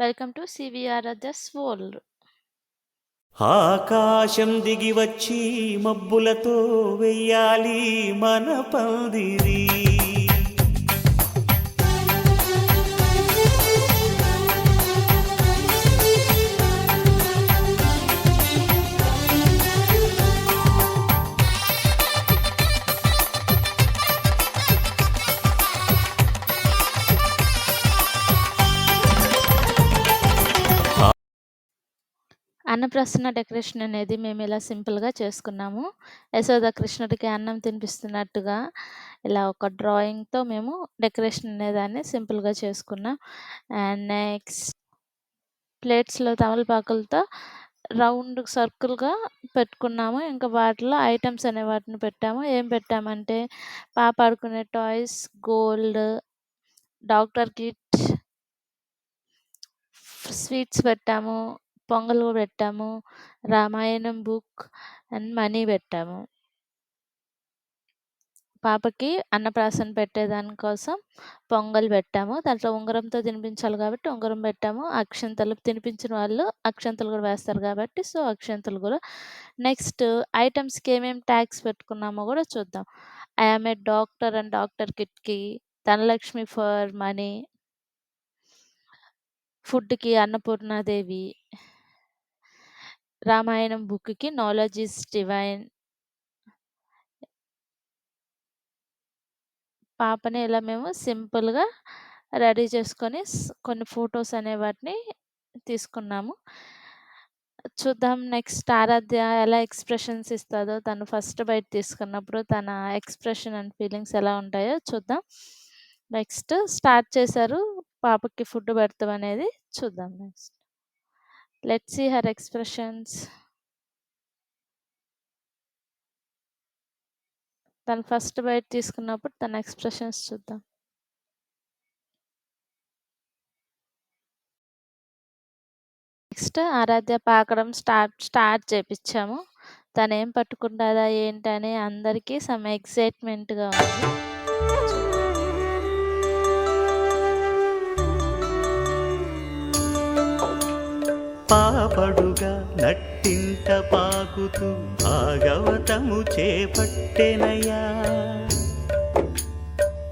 Welcome to CVR others world. ఆకాశం దిగి వచ్చి మబ్బులతో వెయ్యాలి మన పందిరి అన్నప్రసన్న డెకరేషన్ అనేది మేము ఇలా సింపుల్గా చేసుకున్నాము. యశోద కృష్ణుడికి అన్నం తినిపిస్తున్నట్టుగా ఇలా ఒక డ్రాయింగ్తో మేము డెకరేషన్ అనేదాన్ని సింపుల్గా చేసుకున్నాం. అండ్ నెక్స్ట్ ప్లేట్స్లో తమలపాకులతో రౌండ్ సర్కిల్గా పెట్టుకున్నాము. ఇంకా వాటిలో ఐటమ్స్ అనే వాటిని పెట్టాము. ఏం పెట్టామంటే పాప ఆడుకునే toys gold doctor kit sweets పెట్టాము. పొంగల్ పెట్టాము. రామాయణం బుక్ అండ్ మనీ పెట్టాము. పాపకి అన్నప్రాసన పెట్టేదాని కోసం పొంగల్ పెట్టాము. దాంట్లో ఉంగరంతో తినిపించాలి కాబట్టి ఉంగరం పెట్టాము. అక్షంతలు తినిపించిన వాళ్ళు అక్షంతలు కూడా వేస్తారు కాబట్టి సో అక్షంతలు కూడా. నెక్స్ట్ ఐటమ్స్కి ఏమేమి ట్యాక్స్ పెట్టుకున్నామో కూడా చూద్దాం. I'm a doctor and doctor కిట్కి Dhanalakshmi for money ఫుడ్కి అన్నపూర్ణాదేవి రామాయణం బుక్కి నాలెడ్జ్ డివైన్ పాపని ఇలా మేము సింపుల్గా రెడీ చేసుకొని స్- కొన్ని ఫొటోస్ అనే వాటిని తీసుకున్నాము. చూద్దాం నెక్స్ట్ ఆరాధ్య ఎలా ఎక్స్ప్రెషన్స్ ఇస్తుందో తను ఫస్ట్ బైట్ తీసుకున్నప్పుడు తన ఎక్స్ప్రెషన్ అండ్ ఫీలింగ్స్ ఎలా ఉంటాయో చూద్దాం. నెక్స్ట్ స్టార్ట్ చేశారు పాపకి ఫుడ్ పెడతాం అనేది చూద్దాం next. Let see her expressions తను ఫస్ట్ బైట్ తీసుకున్నప్పుడు తన ఎక్స్ప్రెషన్స్ చూద్దాం. నెక్స్ట్ ఆరాధ్య పాకడం స్టార్ట్ స్టార్ట్ చేపించాము. తను ఏం పట్టుకుంటుందా ఏంటని అందరికీ సమ్ ఎక్సైట్మెంట్గా ఉంది. పడుగా నట్టింట పాకుతూ భాగవతము చేపట్టెనయ్యా.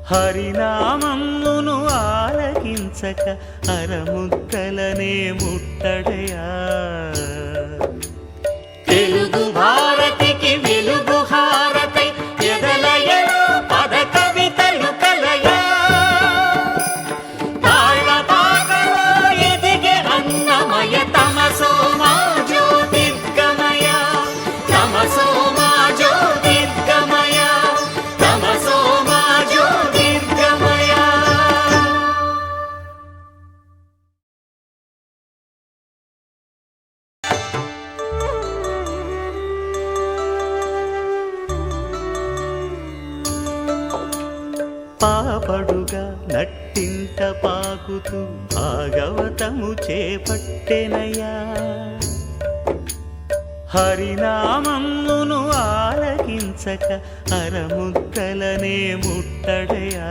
హరినామమును ఆలకించక అరముద్దలనే ముట్టడయా. పాపడుగా నట్టింట పాకుతూ భాగవతము చేపట్టెనయ్యా. హరినామమును ఆలకించక అరముద్దలనే ముట్టడయా.